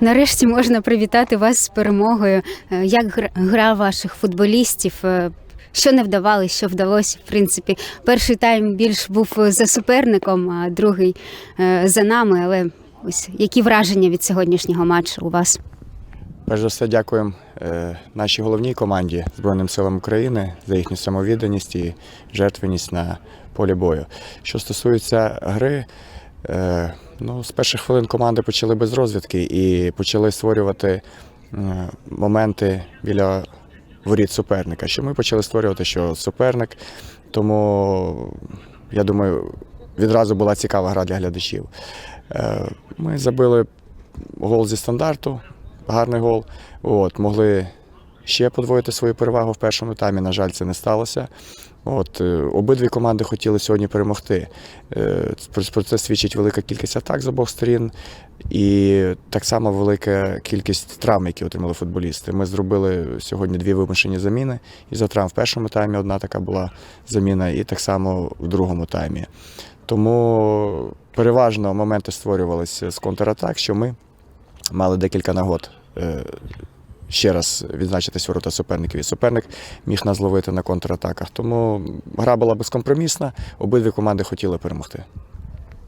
Нарешті можна привітати вас з перемогою. Е, Як гра- ваших футболістів? Е, Що не вдавалося, що вдалося? В принципі, перший тайм більш був за суперником, а другий е, за нами. Але ось які враження від сьогоднішнього матчу у вас? Перш за все, дякуємо е, нашій головній команді Збройним силам України за їхню самовідданість і жертвеність на полі бою. Що стосується гри, е, ну, з перших хвилин команди почали без розвідки і почали створювати е, моменти біля воріт суперника. Що ми почали створювати, що суперник, тому я думаю, відразу була цікава гра для глядачів. Е, Ми забили гол зі стандарту, гарний гол. От, могли ще подвоїти свою перевагу в першому таймі. На жаль, це не сталося. От, е, обидві команди хотіли сьогодні перемогти. Е, Про про це свідчить велика кількість атак з обох сторін і так само велика кількість травм, які отримали футболісти. Ми зробили сьогодні дві вимушені заміни. І за травм в першому таймі одна така була заміна, і так само в другому таймі. Тому переважно моменти створювалися з контратак, що ми мали декілька нагод е, ще раз відзначитись ворота суперників. І суперник міг нас ловити на контратаках. Тому гра була безкомпромісна, обидві команди хотіли перемогти.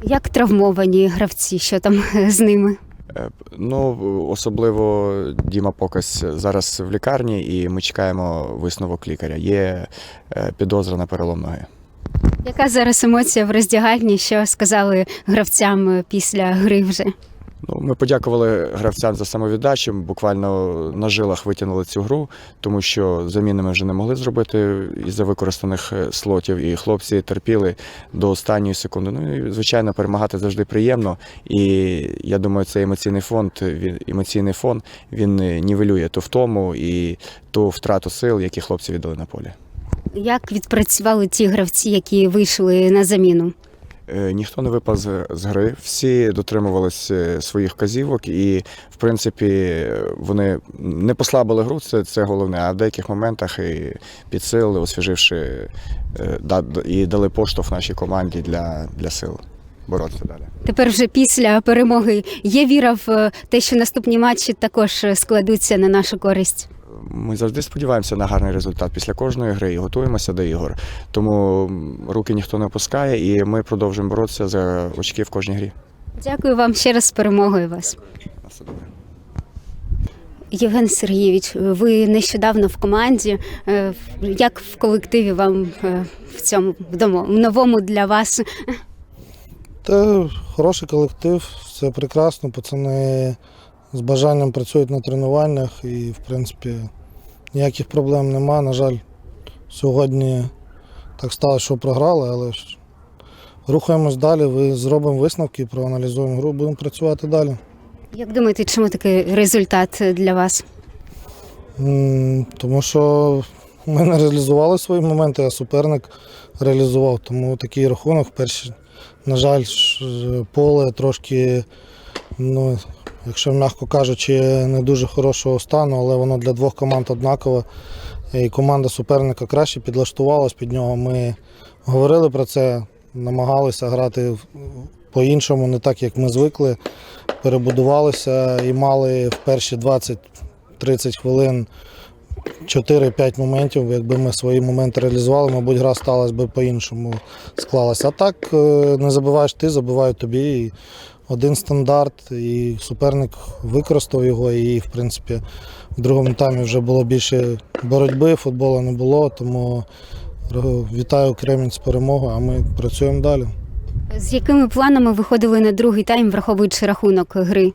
Як травмовані гравці? Що там з ними? Е, Ну, особливо Діма Покась зараз в лікарні, і ми чекаємо висновок лікаря. Є е, підозра на перелом ноги. Яка зараз емоція в роздягальні? Що сказали гравцям після гри вже? Ну, ми подякували гравцям за самовіддачу. Буквально на жилах витягнули цю гру, тому що заміни ми вже не могли зробити із-за використаних е, слотів. І хлопці терпіли до останньої секунди. Ну і звичайно, перемагати завжди приємно. І я думаю, цей емоційний фонд, він емоційний фон він е, нівелює ту втому і ту втрату сил, які хлопці віддали на полі. Як відпрацювали ті гравці, які вийшли на заміну? Е, Ніхто не випав з, гри, всі дотримувалися своїх вказівок, і в принципі вони не послабили гру, це, це головне. А в деяких моментах і підсилили, освіживши е, і дали поштовх нашій команді для, для сил боротися далі. Тепер вже після перемоги є віра в е, те, що наступні матчі також е, складуться на нашу користь. Ми завжди сподіваємося на гарний результат після кожної гри і готуємося до ігор. Тому руки ніхто не опускає, і ми продовжуємо боротися за очки в кожній грі. Дякую вам ще раз з перемогою вас. Євген Сергійович, ви нещодавно в команді. Е, Як в колективі вам е, в цьому вдома в новому для вас? Та хороший колектив, все прекрасно. Пацани з бажанням працюють на тренуваннях і, в принципі, ніяких проблем нема. На жаль, сьогодні так сталося, що програли, але ж рухаємось далі, ви зробимо висновки, проаналізуємо гру, будемо працювати далі. Як думаєте, чому такий результат для вас? Тому що ми не реалізували свої моменти, а суперник реалізував. Тому такий рахунок. Перші, на жаль, поле трошки, ну, якщо м'яко кажучи, не дуже хорошого стану, але воно для двох команд однакове. І команда суперника краще підлаштувалась під нього. Ми говорили про це, намагалися грати по-іншому, не так, як ми звикли. Перебудувалися і мали в перші 20-30 хвилин 4-5 моментів. Якби ми свої моменти реалізували, мабуть, гра сталася би по-іншому склалася. А так е, не забиваєш ти, забивають тобі. І один стандарт, і суперник використав його, і, в принципі, в другому таймі вже було більше боротьби, футболу не було. Тому е, вітаю Кремінь з перемогою, а ми працюємо далі. З якими планами виходили на другий тайм, враховуючи рахунок гри?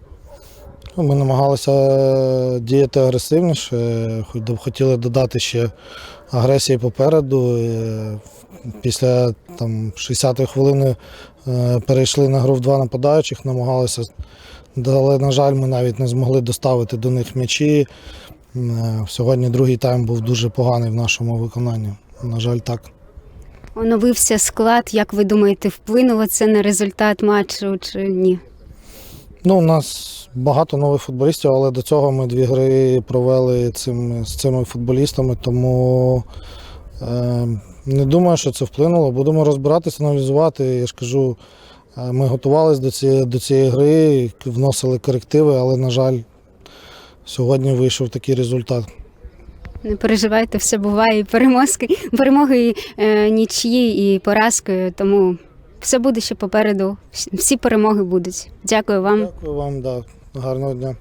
Ну, Ми намагалися діяти агресивніше, хотіли додати ще агресії попереду. Після там, 60-ї хвилини е, перейшли на гру в два нападаючих, намагалися, але, на жаль, ми навіть не змогли доставити до них м'ячі. Е, Сьогодні другий тайм був дуже поганий в нашому виконанні. На жаль, так. Оновився склад. Як ви думаєте, вплинуло це на результат матчу чи ні? Ну, у нас багато нових футболістів, але до цього ми дві гри провели цим, з цими футболістами, тому е, не думаю, що це вплинуло. Будемо розбиратися, аналізувати. Я ж кажу, Е, Ми готувалися до цієї, до цієї гри, вносили корективи, але, на жаль, сьогодні вийшов такий результат. Не переживайте, все буває. І перемозки, перемоги і е, нічиї, і поразки. Тому все буде ще попереду. Всі перемоги будуть. Дякую вам. Дякую вам, да. гарного дня.